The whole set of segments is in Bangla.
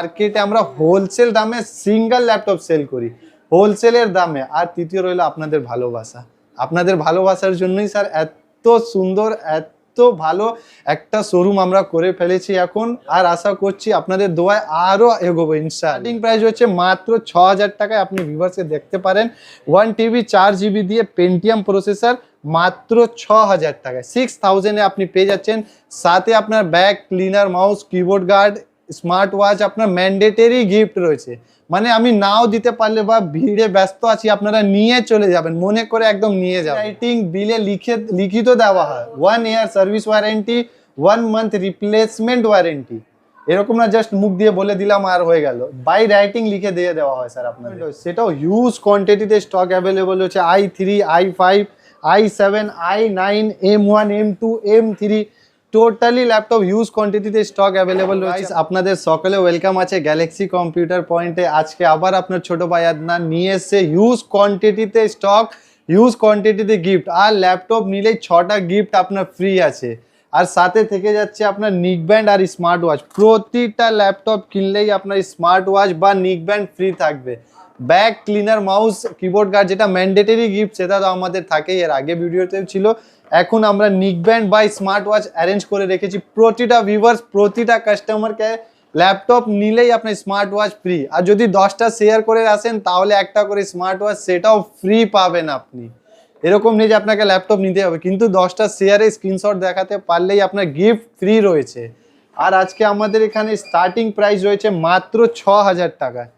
মার্কেটে আমরা হোলসেল দামে সিঙ্গেল ল্যাপটপ সেল করি। হোলসেলের দামে। আর তৃতীয় রইল আপনাদের ভালোবাসা। আপনাদের ভালোবাসার জন্যই স্যার এত সুন্দর, এত ভালো একটা শোরুম আমরা করে ফেলেছি এখন। আর আশা করছি আপনাদের দোয়ায় আরও এগোবো স্টার্টিং প্রাইস হচ্ছে মাত্র ছ হাজার টাকায় আপনি ভিভার্সকে দেখতে পারেন। ওয়ান টিভি চার জিবি দিয়ে পেন্টিয়াম প্রসেসর মাত্র ছ হাজার টাকায় সিক্স থাউজেন্ডে আপনি পেয়ে যাচ্ছেন। সাথে আপনার bag cleaner mouse keyboard guard smart watch আপনার ম্যান্ডেটরি গিফট রয়েছে। মানে আমি নাও দিতে পারলে বা ভিড়ে ব্যস্ত আছি আপনারা নিয়ে চলে যাবেন মনে করে একদম নিয়ে যাবেন। রাইটিং বিলে লিখে লিখিত দেওয়া হয়। One year service warranty one month replacement warranty এরকম না জাস্ট মুখ দিয়ে বলে দিলাম আর হয়ে গেল। বাই রাইটিং লিখে দিয়ে দেওয়া হয় স্যার আপনাদের। সেটাও হিউজ কোয়ান্টিটিতে স্টক অ্যাভেলেবল হচ্ছে I three I five I seven I nine M one M two M three totally laptop huge কোয়ান্টিটিতে stock available রয়েছে। আপনাদের সকলে ওয়েলকাম আছে গ্যালাক্সি কম্পিউটার পয়েন্টে আজকে আবার আপনার ছোট ভাই আদনান নিয়ে এসছে হিউজ কোয়ান্টিটিতে স্টক হিউজ কোয়ান্টিটিতে গিফট আর ল্যাপটপ নিলেই ছটা গিফট আপনার ফ্রি আছে। আর সাথে থেকে যাচ্ছে আপনার নিক ব্যান্ড আর স্মার্ট ওয়াচ প্রতিটা ল্যাপটপ কিনলেই আপনার স্মার্ট ওয়াচ বা নিক ব্যান্ড ফ্রি থাকবে। Bag, cleaner, mouse, keyboard guard যেটা ম্যান্ডেটরি গিফট, সেটা তো আমাদের থাকেই। এর আগে ভিডিওতেও ছিল। এখন আমরা নিক ব্যান্ড বা স্মার্ট ওয়াচ অ্যারেঞ্জ করে রেখেছি। প্রতিটা ভিউয়ার্স, প্রতিটা কাস্টমারকে ল্যাপটপ নিলেই আপনার স্মার্ট ওয়াচ ফ্রি আর যদি দশটা শেয়ার করে আসেন, তাহলে একটা করে স্মার্ট ওয়াচ সেটাও ফ্রি পাবেন আপনি। এরকম নেই যে আপনাকে ল্যাপটপ নিতে হবে। কিন্তু দশটা শেয়ারে স্ক্রিনশট দেখাতে পারলেই আপনার গিফট ফ্রি রয়েছে। আর আজকে আমাদের এখানে স্টার্টিং প্রাইস রয়েছে মাত্র ছ হাজার টাকায়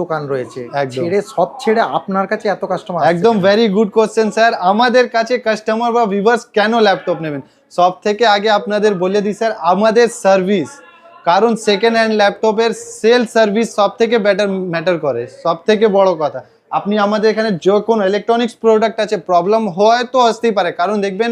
দোকান রয়েছে। ছেড়ে সব ছেড়ে আপনার কাছে এত কাস্টমার একদম ভেরি গুড কোশ্চেন স্যার আমাদের কাছে কাস্টমার বা ভিভার্স কেন ল্যাপটপ নেবেন? সব থেকে আগে আপনাদের বলে দিই স্যার আমাদের সার্ভিস কারণ সেকেন্ড হ্যান্ড ল্যাপটপের সেল সার্ভিস সব থেকে বেটার ম্যাটার করে। সব থেকে বড় কথা। আপনি আমাদের এখানে যে কোনো ইলেকট্রনিক্স প্রোডাক্ট আছে প্রবলেম হয় তো আসতেই পারে। কারণ দেখবেন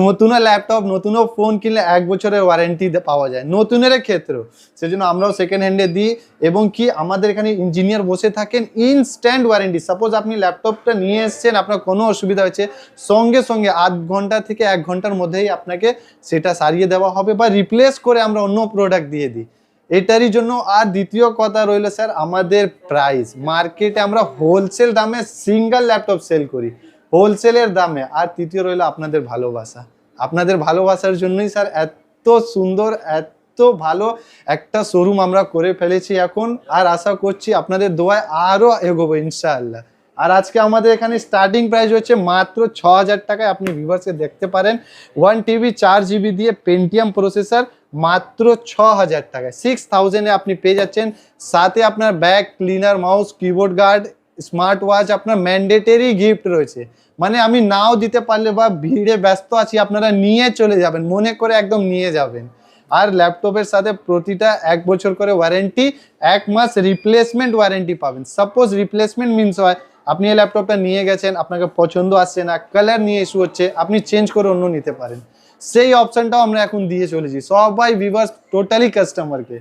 নতুন ল্যাপটপ নতুন ফোন কিনলে এক বছরের ওয়ারেন্টি পাওয়া যায় নতুনের ক্ষেত্রেও সেজন্য আমরাও সেকেন্ড হ্যান্ডে দিই এবং কি আমাদের এখানে ইঞ্জিনিয়ার বসে থাকেন ইনস্ট্যান্ট ওয়ারেন্টি সাপোজ আপনি ল্যাপটপটা নিয়ে এসছেন, আপনার কোনো অসুবিধা হয়েছে, সঙ্গে সঙ্গে আধ ঘণ্টা থেকে এক ঘণ্টার মধ্যেই আপনাকে সেটা সারিয়ে দেওয়া হবে বা রিপ্লেস করে আমরা অন্য প্রোডাক্ট দিয়ে দিই। এটারই জন্য আর দ্বিতীয় কথা রইল, স্যার, আমাদের প্রাইস মার্কেটে আমরা হোলসেল দামে সিঙ্গেল ল্যাপটপ সেল করি। হোলসেলের দামে। আর তৃতীয় রইল আপনাদের ভালোবাসা। আপনাদের ভালোবাসার জন্যই, স্যার, এত সুন্দর, এত ভালো একটা শোরুম আমরা করে ফেলেছি এখন। আর আশা করছি আপনাদের দোয়ায় আরও এগোবো, ইনশাআল্লাহ। আর আজকে আমাদের এখানে স্টার্টিং প্রাইস হচ্ছে মাত্র ছ হাজার টাকায়। আপনি ভিভার্সকে দেখতে পারেন। ওয়ান টিবি চার জিবি দিয়ে পেন্টিয়াম প্রসেসর মাত্র ছ হাজার টাকায় সিক্স থাউজেন্ডে আপনি পেয়ে যাচ্ছেন। সাথে আপনার bag cleaner mouse keyboard guard smart watch আপনার ম্যান্ডেটরি গিফট রয়েছে। মানে আমি নাও দিতে পারলে বা ভিড়ে ব্যস্ত আছি, আপনারা নিয়ে চলে যাবেন। মনে করে একদম নিয়ে যাবেন। আর ল্যাপটপের সাথে প্রতিটা এক বছর করে ওয়ারেন্টি এক মাস রিপ্লেসমেন্ট ওয়ারেন্টি পাবেন। সাপোজ রিপ্লেসমেন্ট মিনস হয়, আপনি এই ল্যাপটপটা নিয়ে গেছেন, আপনাকে পছন্দ আসছে না কালার নিয়ে ইস্যু হচ্ছে, আপনি চেঞ্জ করে অন্য নিতে পারেন। সেই অপশনটাও আমরা এখন দিয়ে চলেছি। সবাই ভিভার্স টোটালি কাস্টমারকে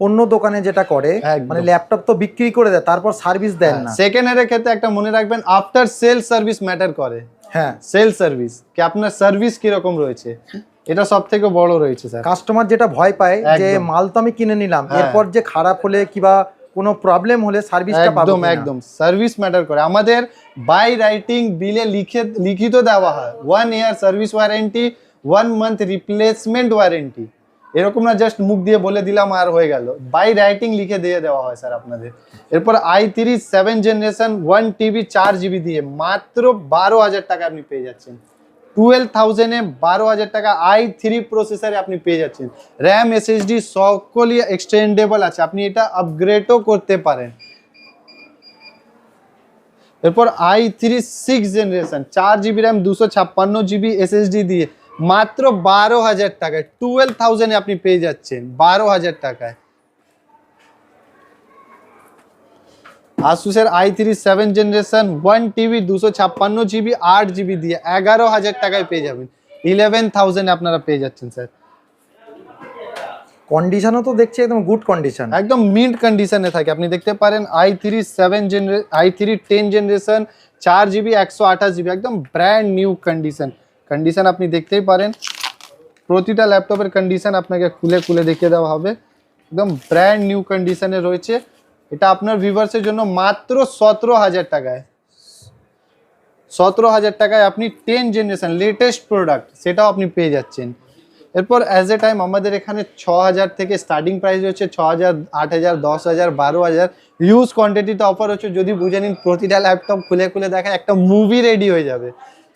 অন্য দোকানে যেটা করে মানে ল্যাপটপ তো বিক্রি করে দেয় তারপর সার্ভিস দেন না। সেকেন্ড হ্যান্ডের ক্ষেত্রে একটা মনে রাখবেন আফটার সেল সার্ভিস ম্যাটার করে। হ্যাঁ। সেল সার্ভিস কি আপনার সার্ভিস কীরকম রয়েছে? এটা সব থেকে বড় রয়েছে স্যার কাস্টমার যেটা ভয় পায় যে মাল তো আমি কিনে নিলাম হ্যাঁ। এরপর যে খারাপ হলে কিবা কোনো প্রবলেম হলে সার্ভিসটা পাবো একদম একদম। সার্ভিস ম্যাটার করে। আমাদের বাই রাইটিং বিলে লিখে লিখিত দেওয়া হয়। One year service warranty one month replacement warranty এরকম না জাস্ট মুখ দিয়ে বলে দিলাম আর হয়ে গেল। বাই রাইটিং লিখে দিয়ে দেওয়া হয় স্যার আপনাদের। এরপর I three seven generation one TB চার জিবি দিয়ে। মাত্র বারো হাজার টাকা আপনি পেয়ে যাচ্ছেন। টুয়েলভ থাউজেন্ডে বারো হাজার টাকা আই থ্রি প্রসেসারে আপনি পেয়ে যাচ্ছেন। র্যাম এসএসডি সকলই এক্সটেন্ডেবল আছে। আপনি এটা আপগ্রেডও করতে পারেন। এরপর আই থ্রি সিক্স জেনারেশন চার জিবি র্যাম দুশো ছাপ্পান্ন জিবি এসএসডি দিয়ে। মাত্র বারো হাজার টাকায় টুয়েলভ থাউজেন্ডে আপনি পেয়ে যাচ্ছেন বারো হাজার টাকায়। আসুসের I three seven generation one TB দুশো ছাপ্পান্ন জিবি আট জিবি দিয়ে এগারো হাজার টাকায় পেয়ে যাবেন। ইলেভেন থাউজেন্ডে আপনারা পেয়ে যাচ্ছেন স্যার। কন্ডিশনও তো দেখছি একদম গুড কন্ডিশন একদম মিন্ট কন্ডিশনে থাকে। আপনি দেখতে পারেন আই থ্রি সেভেন জেনারে আই থ্রি টেন জেনারেশন চার জিবি একশো আঠাশ জিবি একদম ব্র্যান্ড নিউ কন্ডিশন কন্ডিশন আপনি দেখতেই পারেন। প্রতিটা ল্যাপটপের কন্ডিশন আপনাকে খুলে খুলে দেখিয়ে দেওয়া হবে। একদম ব্র্যান্ড নিউ কন্ডিশনে রয়েছে। এটা আপনার ভিভার্সের জন্য মাত্র সতেরো হাজার টাকায়। সতেরো হাজার টাকায় আপনি টেন জেনারেশন লেটেস্ট প্রোডাক্ট সেটাও আপনি পেয়ে যাচ্ছেন। এরপর অ্যাজ এ টাইম আমাদের এখানে ছ হাজার থেকে স্টার্টিং প্রাইস হচ্ছে ছ হাজার, আট হাজার, দশ হাজার, বারো হাজার। হিউজ কোয়ান্টিটিতে অফার হচ্ছে। যদি বুঝে নিন, প্রতিটা ল্যাপটপ খুলে খুলে দেখা একটা মুভি রেডি হয়ে যাবে।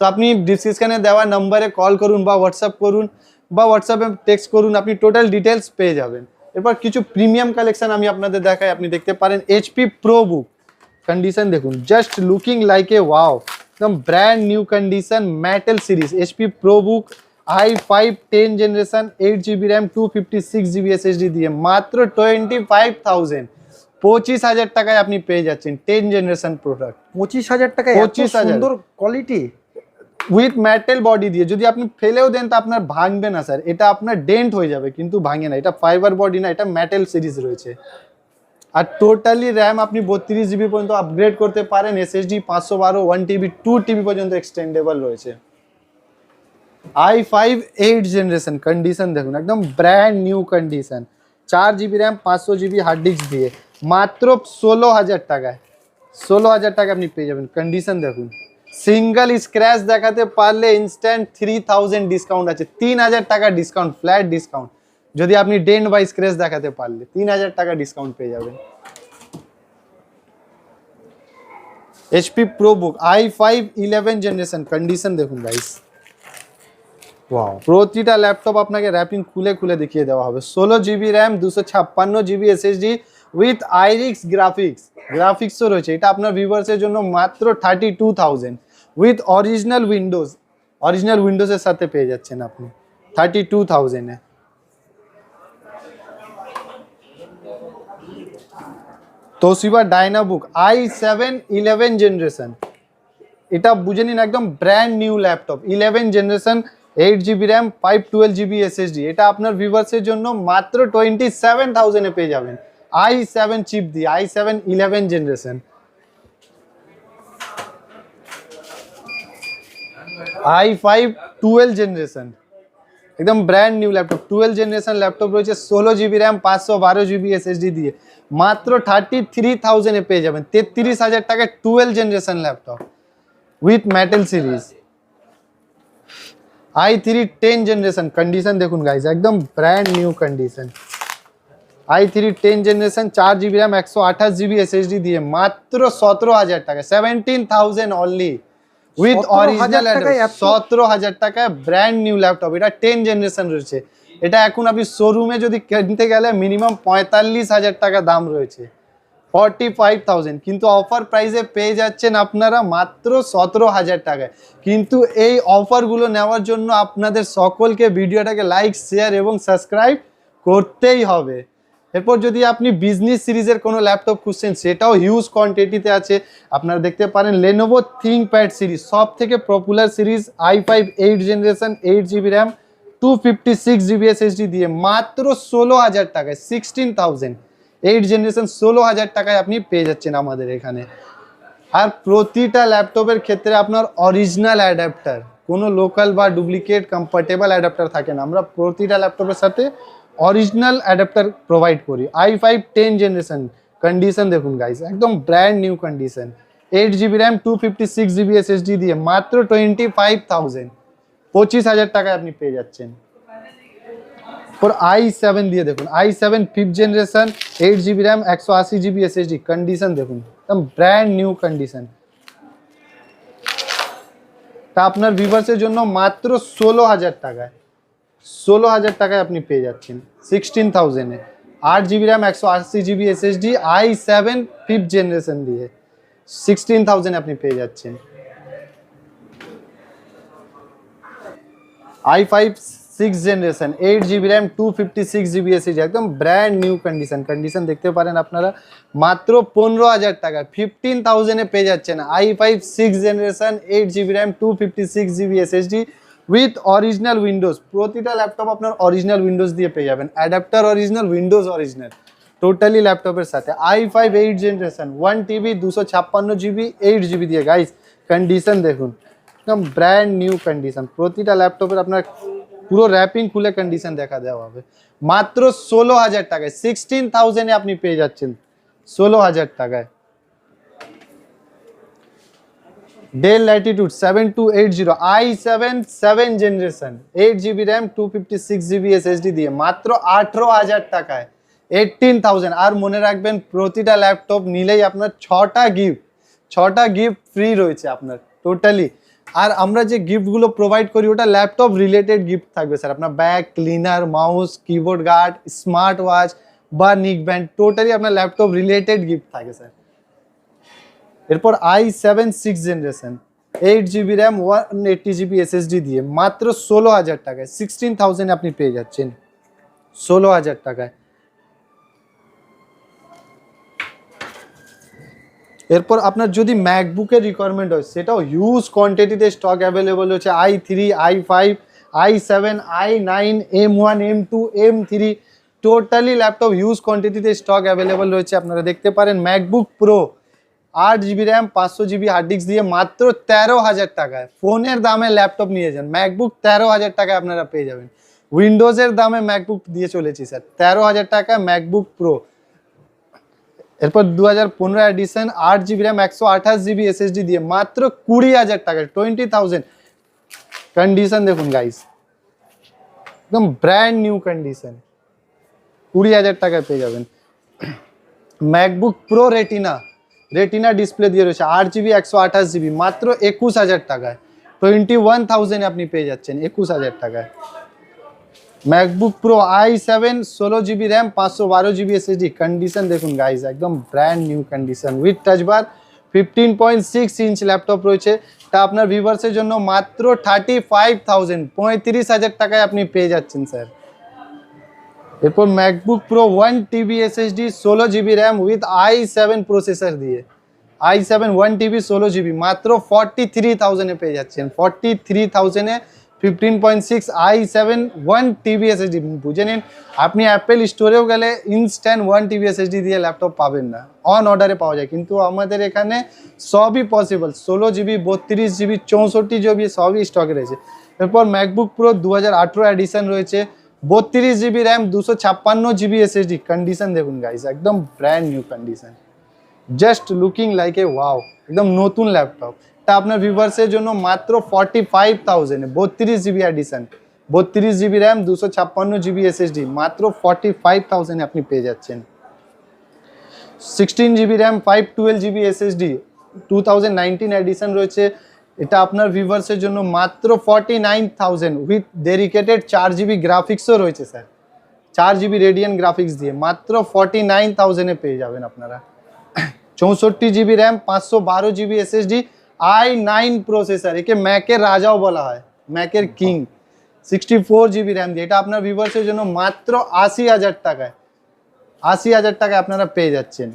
তো আপনি ডিসক্রিপশনে দেওয়া নাম্বারে কল করুন বা হোয়াটসঅ্যাপ করুন বা হোয়াটসঅ্যাপে টেক্সট করুন আপনি টোটাল ডিটেলস পেয়ে যাবেন। এরপর কিছু প্রিমিয়াম কালেকশান আমি আপনাদের দেখাই আপনি দেখতে পারেন এইচপি প্রো বুক কন্ডিশন দেখুন just looking like a wow একদম brand new condition metal series HP ProBook I five ten generation eight GB RAM two fifty six GB SSD দিয়ে মাত্র টোয়েন্টি ফাইভ থাউজেন্ড পঁচিশ হাজার টাকায় আপনি পেয়ে যাচ্ছেন টেন জেনারেশন প্রোডাক্ট পঁচিশ হাজার টাকায় পঁচিশ 25,000 সুন্দর কোয়ালিটি উইথ মেটাল বডি দিয়ে, যদি আপনি ফেলেও দেন তা আপনার ভাঙবে না স্যার এটা আপনার ডেন্ট হয়ে যাবে, কিন্তু ভাঙে না। এটা ফাইবার বডি না, এটা মেটাল সিরিজ রয়েছে। আর টোটালি র্যাম আপনি বত্রিশ জিবি পর্যন্ত আপগ্রেড করতে পারেন। এসএসডি পাঁচশো বারো ওয়ান টিবি টু টিবি পর্যন্ত এক্সটেন্ডেবল রয়েছে। I five eight generation condition দেখুন, একদম ব্র্যান্ড নিউ কন্ডিশন চার জিবি র্যাম পাঁচশো জিবি হার্ড ডিস্ক দিয়ে। মাত্র ষোলো হাজার টাকায়, ষোলো হাজার টাকা আপনি পেয়ে যাবেন। কন্ডিশন দেখুন। সিঙ্গেল স্ক্র্যাচ দেখাতে পারলে ইনস্ট্যান্ট থ্রি থাউজেন্ড ডিসকাউন্ট আছে। তিন হাজার টাকা ডিসকাউন্ট ফ্ল্যাট ডিসকাউন্ট যদি আপনি ডেন্ট বা স্ক্র্যাচ দেখাতে পারলে তিন হাজার টাকা ডিসকাউন্ট পেয়ে যাবেন। HP ProBook I five eleven generation condition দেখুন গাইস ওয়াও প্রতিটা ল্যাপটপ আপনাকে র্যাপিং খুলে খুলে দেখিয়ে দেওয়া হবে। ষোলো জিবি র্যাম দুশো ছাপ্পান্ন GB SSD with Iris Xe graphics গ্রাফিক্সও রয়েছে, এটা আপনার ভিউয়ার্সের জন্য মাত্র thirty two thousand with original Windows original উইন্ডোজের সাথে পেয়ে যাচ্ছেন আপনি thirty two থাউজেন্ডে Toshiba Dynabook I seven eleven generation এটা বুঝে নিন, একদম brand new laptop eleven generation eight GB RAM five twelve GB SSD এটা আপনার ভিভার্সের জন্য মাত্র টোয়েন্টি সেভেন থাউজেন্ডে পেয়ে যাবেন। আই সেভেন চিপ দিয়ে I seven eleven generation I five twelve generation একদম brand new laptop twelve generation laptop রয়েছে ষোলো জিবি র্যাম পাঁচশো বারো জিবি এসএসডি দিয়ে মাত্র থার্টি থ্রি থাউজেন্ডে পেয়ে যাবেন তেত্রিশ হাজার টাকায় twelve generation laptop with metal series I three ten generation condition দেখুন গাইজ একদম brand new condition I three ten generation চার জিবি র্যাম একশো আঠাশ জিবি এসএসডি দিয়ে মাত্র সতেরো হাজার টাকা seventeen thousand only with 17,000 original সতেরো হাজার টাকায় ব্র্যান্ড নিউ ল্যাপটপ এটা টেন জেনারেশন রয়েছে। এটা এখন আপনি শোরুমে যদি কিনতে গেলে মিনিমাম পঁয়তাল্লিশ হাজার টাকা দাম রয়েছে। ফর্টি ফাইভ থাউজেন্ড কিন্তু অফার প্রাইসে পেয়ে যাচ্ছেন আপনারা মাত্র সতেরো হাজার টাকায়। কিন্তু এই অফারগুলো নেওয়ার জন্য আপনাদের সকলকে ভিডিওটাকে লাইক শেয়ার এবং সাবস্ক্রাইব করতেই হবে। এরপর যদি আপনি বিজনেস সিরিজের কোনো ল্যাপটপ খুঁজছেন, সেটাও হিউজ কোয়ান্টিটিতে আছে। আপনারা দেখতে পারেন লেনোভো থিঙ্কপ্যাড সিরিজ সব থেকে popular series I five eight generation eight GB RAM two fifty six GB SSD দিয়ে মাত্র ষোলো হাজার টাকায় সিক্সটিন থাউজেন্ড এইট জেনারেশন ষোলো হাজার টাকায় আপনি পেয়ে যাচ্ছেন আমাদের এখানে। আর প্রতিটা ল্যাপটপের ক্ষেত্রে আপনার অরিজিনাল অ্যাডাপ্টার কোনো লোকাল বা ডুপ্লিকেট কম্পার্টেবল অ্যাডাপ্টার থাকে না। আমরা প্রতিটা ল্যাপটপের সাথে অরিজিনাল অ্যাডাপ্টার প্রোভাইড করি I five ten generation condition দেখুন গাইস একদম brand new condition eight GB RAM two fifty six GB SSD দিয়ে মাত্র টোয়েন্টি ফাইভ থাউজেন্ড পঁচিশ হাজার টাকায় আপনি পেয়ে যাচ্ছেন ওর আই সেভেন দিয়ে দেখুন I seven fifth generation eight GB RAM একশো আশি জিবি এসএসডি কন্ডিশন দেখুন একদম ব্র্যান্ড নিউ কন্ডিশন তা আপনার ভিভার্সের জন্য মাত্র ষোলো হাজার টাকায় ষোলো হাজার টাকায় আপনি পেয়ে যাচ্ছেন। সিক্সটিন থাউজেন্ডে আট জিবি র্যাম একশো আশি GB SSD I seven fifth generation দিয়ে সিক্সটিন থাউজেন্ড আপনি পেয়ে যাচ্ছেন। I five six generation eight GB RAM two fifty six GB SSD একদম ব্র্যান্ড নিউ কন্ডিশন কন্ডিশন দেখতে পারেন আপনারা। মাত্র পনেরো হাজার টাকা ফিফটিন থাউজেন্ডে পেয়ে যাচ্ছেন। I five six generation eight GB RAM two fifty six GB SSD with original Windows প্রতিটা ল্যাপটপ আপনার অরিজিনাল উইন্ডোজ দিয়ে পেয়ে যাবেন। Adapter original Windows original totally ল্যাপটপের সাথে। I five eight generation one TB দুশো ছাপ্পান্ন জিবি এইট জিবি দিয়ে। গাইস কন্ডিশন দেখুন। একদম ব্র্যান্ড নিউ কন্ডিশন প্রতিটা ল্যাপটপের আপনার পুরো র্যাপিং খুলে কন্ডিশন দেখা দেওয়া হবে। মাত্র ষোলো হাজার টাকায়। সিক্সটিন থাউজেন্ডে আপনি পেয়ে যাচ্ছেন। ষোলো হাজার টাকায়। Dell Latitude seven two eight zero I seven seven generation eight GB RAM two fifty six GB SSD দিয়ে মাত্র আঠেরো হাজার টাকায় এইটিন থাউজেন্ড আর মনে রাখবেন, প্রতিটা ল্যাপটপ নিলেই আপনার ছটা গিফট ছটা গিফট ফ্রি রয়েছে আপনার টোটালি আর আমরা যে গিফটগুলো প্রোভাইড করি, ওটা ল্যাপটপ রিলেটেড গিফট থাকবে স্যার আপনার bag cleaner mouse keyboard guard smart watch বা নিক ব্যান্ড টোটালি আপনার ল্যাপটপ রিলেটেড গিফট থাকে স্যার এরপর I seven six generation eight GB RAM one eighty GB SSD দিয়ে মাত্র ষোলো হাজার টাকায় সিক্সটিন থাউজেন্ড আপনি পেয়ে যাচ্ছেন। ষোলো হাজার টাকায়। এরপর আপনার যদি ম্যাকবুকের রিকোয়ারমেন্ট হয়, সেটাও হিউজ কোয়ান্টিটিতে স্টক অ্যাভেলেবল হচ্ছে I three I five I seven I nine M one M two M three totally laptop huge কোয়ান্টিটিতে stock available রয়েছে। আপনারা দেখতে পারেন ম্যাকবুক প্রো আট জিবি র্যাম পাঁচশো জিবি হার্ড ডিস্ক দিয়ে মাত্র তেরো হাজার টাকায়। ফোনের দামে ল্যাপটপ নিয়ে যান। ম্যাকবুক তেরো হাজার টাকায় আপনারা পেয়ে যাবেন। উইন্ডোজের দামে ম্যাকবুক দিয়ে চলেছি স্যার তেরো হাজার টাকা ম্যাকবুক প্রো এরপর দু হাজার পনেরো এডিশন আট জিবি র্যাম একশো আঠাশ জিবি এসএসডি দিয়ে মাত্র কুড়ি হাজার টাকা টোয়েন্টি থাউজেন্ড কন্ডিশন দেখুন গাইস একদম ব্র্যান্ড নিউ কন্ডিশন কুড়ি হাজার টাকায় পেয়ে যাবেন। MacBook Pro Retina Retina display দিয়ে রয়েছে, আট জিবি একশো আঠাশ জিবি মাত্র একুশ হাজার টাকায়। টোয়েন্টি ওয়ান থাউজেন্ড আপনি পেয়ে যাচ্ছেন একুশ হাজার টাকায়। ম্যাকবুক প্রো আই সেভেন ষোলো জিবি র্যাম পাঁচশো বারো জিবি এসএসডি কন্ডিশন দেখুন গাইজ একদম brand new condition with touch bar fifteen point six inch laptop রয়েছে। তা আপনার ভিভার্সের জন্য মাত্র থার্টি ফাইভ থাউজেন্ড পঁয়ত্রিশ হাজার টাকায় আপনি পেয়ে যাচ্ছেন স্যার এরপর MacBook Pro one TB SSD ষোলো GB RAM with I seven processor দিয়ে। আই সেভেন ওয়ান টিবি ষোলো জিবি মাত্র ফর্টি থ্রি থাউজেন্ডে পেয়ে যাচ্ছেন। Forty three থাউজেন্ডে fifteen point six I seven one TB SSD বুঝে নিন, আপনি অ্যাপেল স্টোরেও গেলে ইনস্ট্যান্ট ওয়ান টিবি এসএসডি দিয়ে ল্যাপটপ পাবেন না। অন অর্ডারে পাওয়া যায়। কিন্তু আমাদের এখানে সবই পসিবল ষোলো জিবি বত্রিশ জিবি চৌষট্টি জিবি সবই স্টকে রয়েছে। এরপর ম্যাকবুক প্রো দু হাজার আঠেরো এডিশন রয়েছে। বত্রিশ জিবি র্যাম দুশো ছাপ্পান্ন জিবি এসএসডি কন্ডিশন দেখুন গাইস একদম brand new condition just looking like a wow একদম নতুন ল্যাপটপ তা আপনার ভিউভার্সের জন্য মাত্র ফর্টি ফাইভ থাউজেন্ড বত্রিশ জিবি অ্যাডিশন বত্রিশ জিবি র্যাম দুশো ছাপ্পান্ন জিবি এসএসডি মাত্র ফর্টি ফাইভ থাউজেন্ডে আপনি পেয়ে যাচ্ছেন। Sixteen GB RAM five twelve GB SSD two thousand nineteen edition রয়েছে। এটা আপনার ভিউভার্সের জন্য মাত্র forty nine thousand with dedicated চার জিবি গ্রাফিক্সও রয়েছে স্যার চার জিবি রেডিয়ান গ্রাফিক্স দিয়ে মাত্র ফর্টি নাইন থাউজেন্ডে পেয়ে যাবেন আপনারা। চৌষট্টি জিবি র্যাম পাঁচশো বারো GB SSD I nine processor একে ম্যাকের রাজাও বলা হয় ম্যাকের king sixty four GB RAM দিয়ে। এটা আপনার ভিউভার্সের জন্য মাত্র আশি হাজার টাকায়, আশি হাজার টাকায় আপনারা পেয়ে যাচ্ছেন।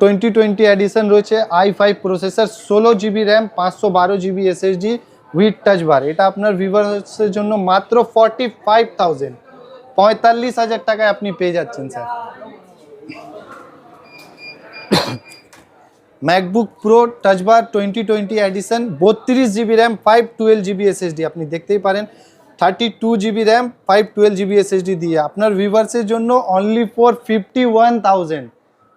টোয়েন্টি টোয়েন্টি এডিশন রয়েছে আই ফাইভ প্রসেসর ষোলো জিবি র্যাম পাঁচশো বারো GB SSD with touch bar এটা আপনার ভিভার্সের জন্য মাত্র ফর্টি ফাইভ থাউজেন্ড পঁয়তাল্লিশ হাজার টাকায় আপনি পেয়ে যাচ্ছেন sir MacBook Pro touch bar twenty twenty edition বত্রিশ GB RAM five twelve GB SSD আপনি দেখতেই পারেন thirty two GB RAM five twelve GB SSD দিয়ে। আপনার ভিভার্সের জন্য only for fifty one thousand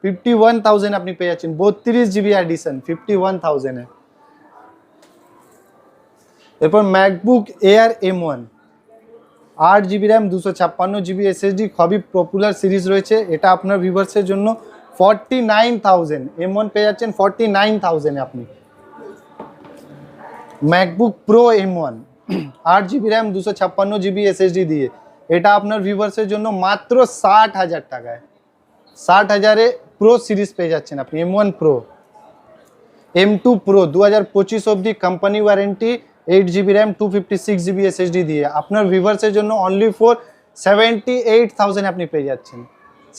fifty one thousand আপনি পেয়ে যাচ্ছেন। বত্রিশ জিবি অ্যাডিশন ফিফটি ওয়ান এরপর ম্যাকবুক এয়ার এম ওয়ান আট জিবি র্যাম দুশো ছাপ্পান্ন জিবি এসএসডি খুবই পপুলার সিরিজ রয়েছে। এটা আপনার ভিভার্সের জন্য forty nine thousand M one পেয়ে যাচ্ছেন ফর্টি নাইন থাউজেন্ডে আপনি। ম্যাকবুক প্রো এম ওয়ান আট জিবি র্যাম দুশো ছাপ্পান্ন জিবি এসএসডি দিয়ে। এটা আপনার ভিউভার্সের জন্য মাত্র ষাট হাজার টাকায়। ষাট হাজারে প্রো সিরিজ পেয়ে যাচ্ছেন আপনি M one pro M two pro দু হাজার পঁচিশ অবধি company warranty eight GB RAM two fifty six GB SSD দিয়ে। আপনার ভিভার্সের জন্য only four seventy eight thousand আপনি পেয়ে যাচ্ছেন।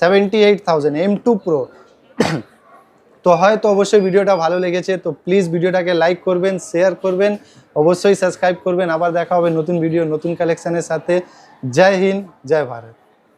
Seventy eight thousand M two pro তো হয়তো অবশ্যই ভিডিওটা ভালো লেগেছে, তো প্লিজ ভিডিওটাকে লাইক করবেন শেয়ার করবেন, অবশ্যই সাবস্ক্রাইব করবেন। আবার দেখা হবে নতুন ভিডিও নতুন কালেকশনের সাথে। জয় হিন্দ, জয় ভারত।